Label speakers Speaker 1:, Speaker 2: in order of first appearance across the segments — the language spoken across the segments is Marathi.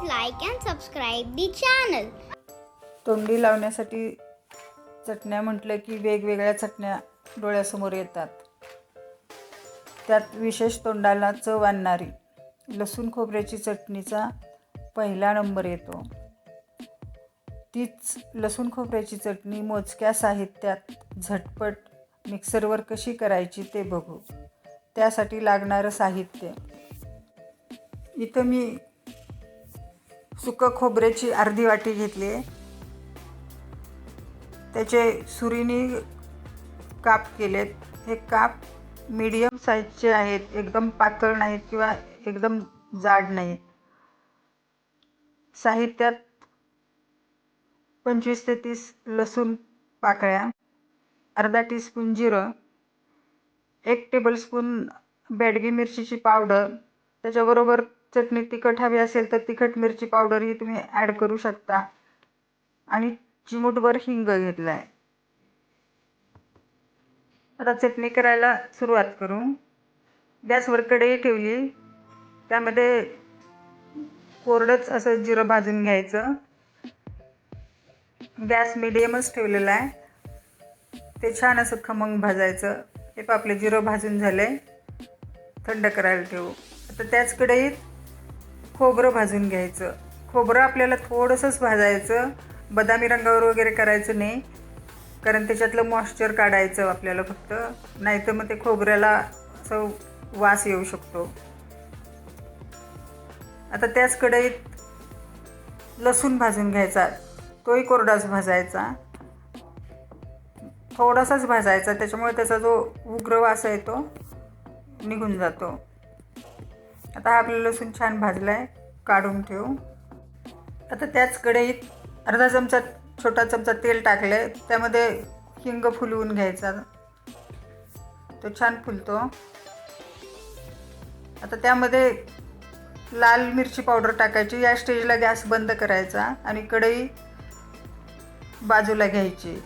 Speaker 1: Please like and subscribe the channel.
Speaker 2: तोंडी लावण्यासाठी चटण्या म्हटलं की वेगवेगळ्या चटण्या डोळ्यासमोर येतात. त्यात विशेष तोंडाला चव आणणारी लसूण खोबऱ्याची चटणीचा पहिला नंबर येतो. तीच लसूण खोबऱ्याची चटणी मोजक्या साहित्यात झटपट मिक्सरवर कशी करायची ते बघू. त्यासाठी लागणारं साहित्य. इथं मी सुकं खोबऱ्याची अर्धी वाटी घेतली आहे. त्याचे सुरीने काप केलेत. हे काप मीडियम साईजचे आहेत. एकदम पातळ नाहीत किंवा एकदम जाड नाही साहित्यात पंचवीस ते तीस लसूण पाकळ्या अर्धा टीस्पून जिरं एक टेबलस्पून बेडगी मिरचीची पावडर त्याच्याबरोबर चटणी तिखट हवी असेल तर तिखट मिरची पावडरही तुम्ही ॲड करू शकता. आणि चिमूटभर हिंग घेतला आहे आता चटणी करायला सुरुवात करू. गॅसवर कढई ठेवली. त्यामध्ये कोरडंच असं जिरं भाजून घ्यायचं. गॅस मिडियमच ठेवलेला आहे. ते छान असं खमंग भाजायचं. हे पहा आपलं जिरं भाजून झालं. आहे थंड करायला ठेवू. आता त्याच कढईत खोबरं भाजून घ्यायचं. खोबरं आपल्याला थोडंसंच भाजायचं. बदामी रंगावर वगैरे करायचं नाही. कारण त्याच्यातलं मॉइश्चर काढायचं आपल्याला फक्त. नाहीतर मग ते खोबऱ्याला असं वास येऊ शकतो. आता त्याच कढईत लसूण भाजून घ्यायचा. तोही कोरडाच भाजायचा. थोडासाच भाजायचा. त्याच्यामुळे त्याचा जो उग्र वास आहे तो निघून जातो. आता हा आपलं लसूण छान भाजला आहे काढून ठेवू. आता त्याच कढईत अर्धा चमचा छोटा चमचा तेल टाकलं आहे त्यामध्ये हिंग फुलवून घ्यायचा. तो छान फुलतो. आता त्यामध्ये लाल मिरची पावडर टाकायची या स्टेजला गॅस बंद करायचा आणि कढई बाजूला घ्यायची.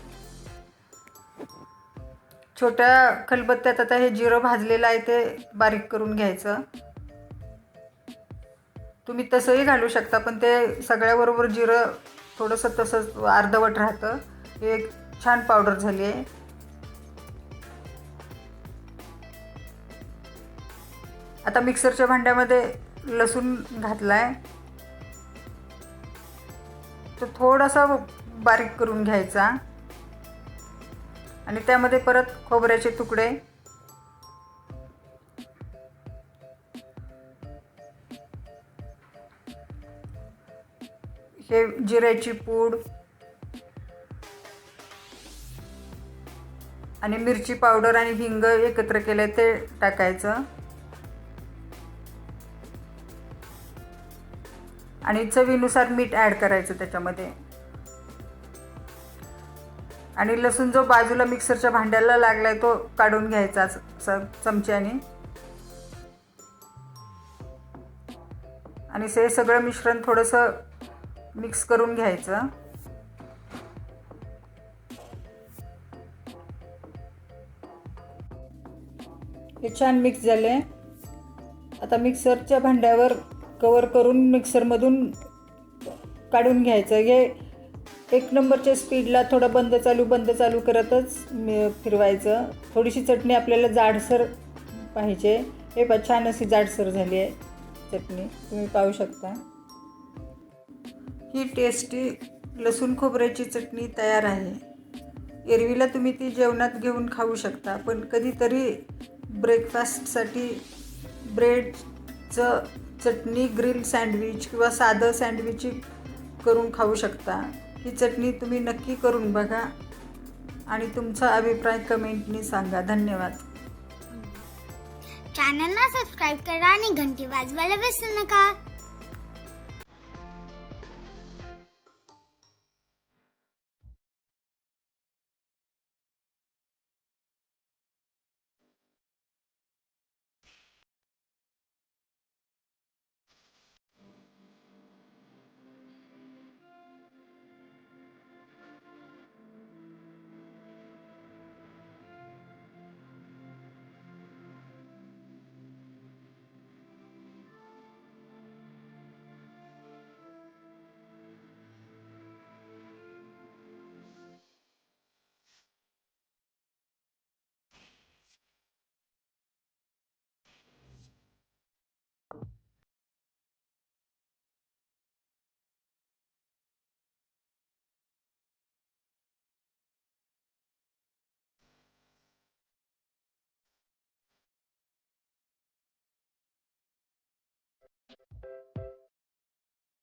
Speaker 2: छोट्या खलबत्त्यात आता हे जिरं भाजलेलं आहे ते बारीक करून घ्यायचं. तुम्ही तसंही घालू शकता पण ते सगळ्याबरोबर जिरं थोडंसं तसंच अर्धवट राहतं. हे एक छान पावडर झाली आहे. आता मिक्सरच्या भांड्यामध्ये लसूण घातला आहे तो थोडासा बारीक करून घ्यायचा. आणि त्यामध्ये परत खोबऱ्याचे तुकडे. हे जिऱ्याची पूड आणि मिरची पावडर आणि हिंग एकत्र केलं ते टाकायचं. आणि चवीनुसार मीठ ॲड करायचं त्याच्यामध्ये. आणि लसूण जो बाजूला मिक्सरच्या भांड्याला लागलाय तो काढून घ्यायचा चमच्याने. आणि ते सगळं मिश्रण थोडंसं मिक्स करून घ्यायचं. हे छान मिक्स झाले. आता मिक्सरच्या भांड्यावर कवर करून मिक्सरमधून काढून घ्यायचं. हे एक नंबरच्या स्पीडला थोडं बंद चालू बंद चालू करतच फिरवायचं. थोडीशी चटणी आपल्याला जाडसर पाहिजे. हे पण छान अशी जाडसर झाली आहे चटणी. तुम्ही पाहू शकता. ही टेस्टी लसूण खोबऱ्याची चटणी तयार आहे. एरवीला तुम्ही ती जेवणात घेऊन खाऊ शकता पण कधीतरी ब्रेकफास्टसाठी ब्रेडचं चटणी ग्रिल सँडविच किंवा साधं सँडविच करून खाऊ शकता. ही चटणी तुम्ही नक्की करून बघा आणि तुमचा अभिप्राय कमेंटनी सांगा. धन्यवाद.
Speaker 1: चॅनलला सबस्क्राईब करा आणि घंटी वाजवायला विसरू नका.